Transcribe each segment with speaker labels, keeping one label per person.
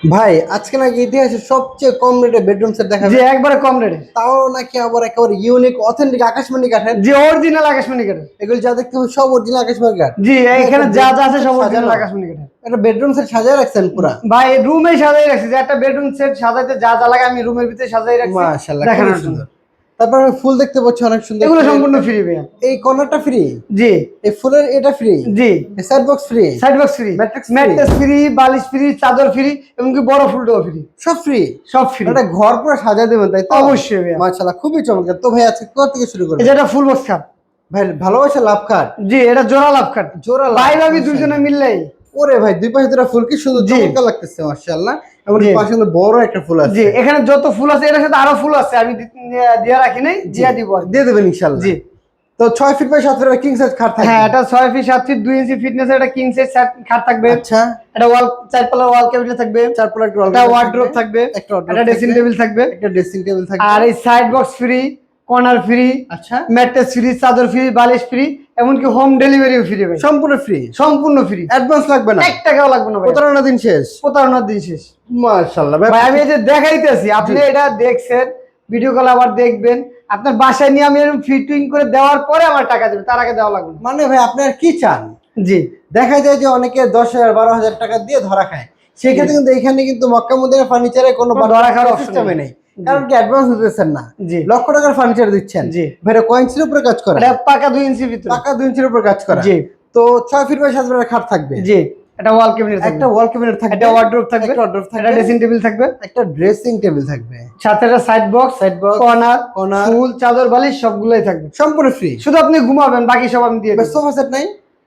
Speaker 1: ভাই আজকে নাকি ইতিহাসের সবচেয়ে কম রেটে বেডরুম সেট দেখা
Speaker 2: যে একবারে কম রেটে।
Speaker 1: তাও নাকি আবার একেবারে ইউনিক অথেন্টিক আকাশমণি কাঠের?
Speaker 2: যে অরিজিনাল আকাশমণি কাঠের।
Speaker 1: এগুলো যা দেখতে হবে সব অরিজিনাল আকাশমণি কাঠ।
Speaker 2: জি এখানে যা যা আছে সব। অরিজিনাল আকাশমণি কাঠের।
Speaker 1: একটা বেডরুম সেট সাজায় রাখছেন পুরা?
Speaker 2: ভাই রুমে সাজায় রাখছি। যে একটা বেডরুম সেট সাজাইতে যা যা লাগে আমি রুমের ভিতরে সাজাই রাখছি।
Speaker 1: মাশাআল্লাহ
Speaker 2: দেখানোর জন্য।
Speaker 1: সুন্দর। তারপর আমি ফুল দেখতে পাচ্ছি অনেক সুন্দর
Speaker 2: এগুলো সম্পূর্ণ ফ্রি ভাইয়া।
Speaker 1: এই কর্নারটা ফ্রি
Speaker 2: জি।
Speaker 1: এই ফুলের এটা ফ্রি
Speaker 2: জি।
Speaker 1: Side box free
Speaker 2: side box free mattress free বালিশ ফ্রি চাদর ফ্রি এমনকি বড় ফুলটাও ফ্রি
Speaker 1: সব ফ্রি
Speaker 2: সব ফ্রি
Speaker 1: একটা ঘর পুরো সাজায় দেবেন তাই তো?
Speaker 2: অবশ্যই ভাইয়া।
Speaker 1: মাশাআল্লাহ খুবই চমৎকার। তো ভাই আজকে কোথা থেকে শুরু
Speaker 2: যে এটা ফুল বক্স খাট
Speaker 1: ভাই ভালোবাসা লাভ কাঠ
Speaker 2: জি এটা জোড়া লাভ খাট
Speaker 1: জোড়া লাভ
Speaker 2: ভাই ভাবি। দুইজনে মিললেই।
Speaker 1: ওরে ভাই দুই পাশে দুটো ফুল কি সুন্দর। চমৎকার লাগতেছে মাশাআল্লাহ। এমন পাশে বড় একটা ফুল আছে।
Speaker 2: জি এখানে যত ফুল আছে সাথে আরও ফুল আছে আমি দিয়া রাখি নাই দিয়া দিব
Speaker 1: দিয়ে দেবেন ইনশাআল্লাহ।
Speaker 2: জি।
Speaker 1: তো feet by feet king size খাট থাকবে।
Speaker 2: হ্যাঁ এটা ফিট ফিট ইঞ্চি এটা কিং সাইজ খাট থাকবে।
Speaker 1: আচ্ছা।
Speaker 2: এটা ওয়াল চার পাল্লা ওয়াল ক্যাবিনেট থাকবে
Speaker 1: চার পাল্লা একটা
Speaker 2: একটা ওয়ার্ড্রোব থাকবে।
Speaker 1: একটা
Speaker 2: ড্রেসিং টেবিল থাকবে।
Speaker 1: একটা ড্রেসিং টেবিল থাকবে।
Speaker 2: আর এই side box free corner free
Speaker 1: আচ্ছা।
Speaker 2: ম্যাট্রেস ফ্রি চাদর ফ্রি বালিশ ফ্রি এমনকি হোম ডেলিভারিও ফ্রি ভাই
Speaker 1: সম্পূর্ণ ফ্রি
Speaker 2: সম্পূর্ণ ফ্রি
Speaker 1: অ্যাডভান্স লাগবে না।
Speaker 2: এক টাকাও লাগবে না
Speaker 1: প্রতারণা দিন শেষ।
Speaker 2: প্রতারণার দিন শেষ।
Speaker 1: মাশাআল্লাহ ভাই
Speaker 2: আমি এই যে দেখাইতেছি আপনি এটা দেখছেন ভিডিও কল আবার দেখবেন। আপনার বাসায় নিয়ে আমি এরকম ফিটিং করে দেওয়ার পরে আমার টাকা দেবেন তার আগে দেওয়া লাগবে
Speaker 1: মানে ভাই আপনি আর কি চান?
Speaker 2: জি।
Speaker 1: দেখা যায় যে অনেকে দশ হাজার বারো হাজার টাকা দিয়ে ধরা খায়। সেক্ষেত্রে কিন্তু এখানে কিন্তু মক্কা মদিনা ফার্নিচারে কোনো
Speaker 2: ধরা খাওয়ার
Speaker 1: সিস্টেমে
Speaker 2: নেই।
Speaker 1: কারণ কি অ্যাডভান্স দিতেছেন না।
Speaker 2: জি।
Speaker 1: লক্ষ টাকার ফার্নিচার দিচ্ছেন।
Speaker 2: জি।
Speaker 1: কয়েন্সির উপরে কাজ করে?
Speaker 2: পাকা দুই ইঞ্চি ভিতরে।
Speaker 1: টাকা দুই ইঞ্চির উপরে কাজ করে।
Speaker 2: জি।
Speaker 1: তো ছয় ফিট বাই সাত ফিটের খাট থাকবে।
Speaker 2: জি। এটা ওয়াল ক্যাবিনেট
Speaker 1: একটা ওয়াল ক্যাবিনেট থাকবে।
Speaker 2: একটা ওয়ার্ড্রোব থাকবে।
Speaker 1: একটা wardrobe
Speaker 2: একটা ড্রেসিং টেবিল থাকবে।
Speaker 1: একটা ড্রেসিং টেবিল থাকবে।
Speaker 2: সাথে একটা side box
Speaker 1: side box
Speaker 2: corner
Speaker 1: corner।
Speaker 2: ফুল চাদর বালিশ সবগুলোই থাকবে।
Speaker 1: সম্পূর্ণ ফ্রি
Speaker 2: শুধু আপনি ঘুমাবেন বাকি সব আমি দিয়ে দেব।
Speaker 1: সোফা সেট নাই?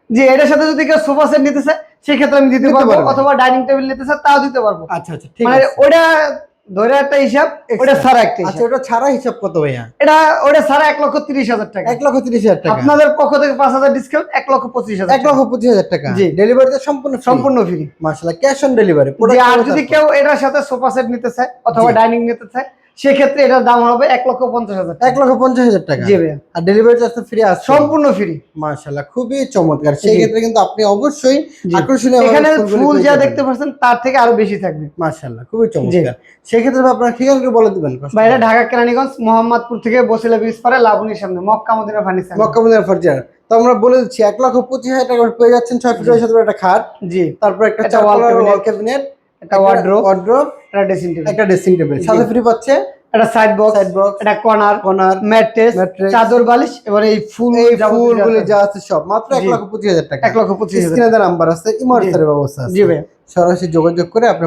Speaker 2: জি এটার সাথে যদি কেউ সোফা সেট নিতে চায় সেক্ষেত্রে আমি দিতে
Speaker 1: দিতে
Speaker 2: পারব। অথবা ডাইনিং টেবিল নিতে চায় তাও দিতে পারব।
Speaker 1: আচ্ছা আচ্ছা ঠিক
Speaker 2: মানে
Speaker 1: আছে।
Speaker 2: ওটা ধরে একটা হিসাব ওটা ছাড়া একটা
Speaker 1: আচ্ছা ওটা ছাড়া হিসাব কত ভাইয়া?
Speaker 2: এটা ওটা ছাড়া এক লক্ষ তিরিশ হাজার টাকা।
Speaker 1: এক লক্ষ তিরিশ হাজার টাকা।
Speaker 2: আপনাদের পক্ষ থেকে পাঁচ হাজার ডিসকাউন্ট এক লক্ষ পঁচিশ হাজার
Speaker 1: এক লক্ষ পঁচিশ হাজার টাকা।
Speaker 2: জি।
Speaker 1: ডেলিভারিতে সম্পূর্ণ
Speaker 2: সম্পূর্ণ ফ্রি
Speaker 1: মার্শাল ক্যাশ অন ডেলিভারি
Speaker 2: আর যদি কেউ এটার সাথে সোফা সেট নিতে চায় অথবা ডাইনিং নিতে চায় সেক্ষেত্রে এটার দাম হবে এক লক্ষ পঞ্চাশ হাজার
Speaker 1: এক লক্ষ পঞ্চাশ হাজার টাকা।
Speaker 2: জি ভাইয়া।
Speaker 1: আর ডেলিভারি চার্জ তো ফ্রি আছে।
Speaker 2: সম্পূর্ণ ফ্রি
Speaker 1: মাশাআল্লাহ। খুবই চমৎকার। সেই ক্ষেত্রে কিন্তু আপনি অবশ্যই। আকর্ষণীয়
Speaker 2: এখানে ফুল যা দেখতে পাচ্ছেন তার থেকে আরও বেশি থাকবে।
Speaker 1: মাশাআল্লাহ খুবই চমৎকার। সেই ক্ষেত্রে আপনার বলে দিবেন
Speaker 2: বা এটা ঢাকা কেরানীগঞ্জ মোহাম্মদপুর থেকে বসিলা ব্রিজ পারে লাবণীর সামনে Mecca Medina furniture.
Speaker 1: Mecca Medina furniture. তো আমরা বলে দিচ্ছি এক লক্ষ পঁচিশ হাজার টাকা পেয়ে যাচ্ছেন ছয় ফিট সাথে একটা খাট।
Speaker 2: জি।
Speaker 1: তারপর একটা ওয়াল ক্যাবিনেট
Speaker 2: একটা wardrobe,
Speaker 1: ওয়ার্ড্রোব
Speaker 2: একটা ড্রেসিং টেবিল
Speaker 1: একটা ড্রেসিং টেবিল। সাথে ফ্রি পাচ্ছে
Speaker 2: একটা সাইড বক্স
Speaker 1: সাইড বক্স
Speaker 2: একটা কর্নার
Speaker 1: কর্নার
Speaker 2: ম্যাট্রেস চাদর বালিশ এবার এই ফুল
Speaker 1: এই ফুলগুলি
Speaker 2: যা
Speaker 1: আছে। সব। মাত্র এক লক্ষ পঁচিশ হাজার টাকা।
Speaker 2: এক লক্ষ পঁচিশ হাজার
Speaker 1: নাম্বার আছে ইমার্সারের ব্যবস্থা আছে
Speaker 2: জি ভাই।
Speaker 1: সরাসরি যোগাযোগ করে আপনি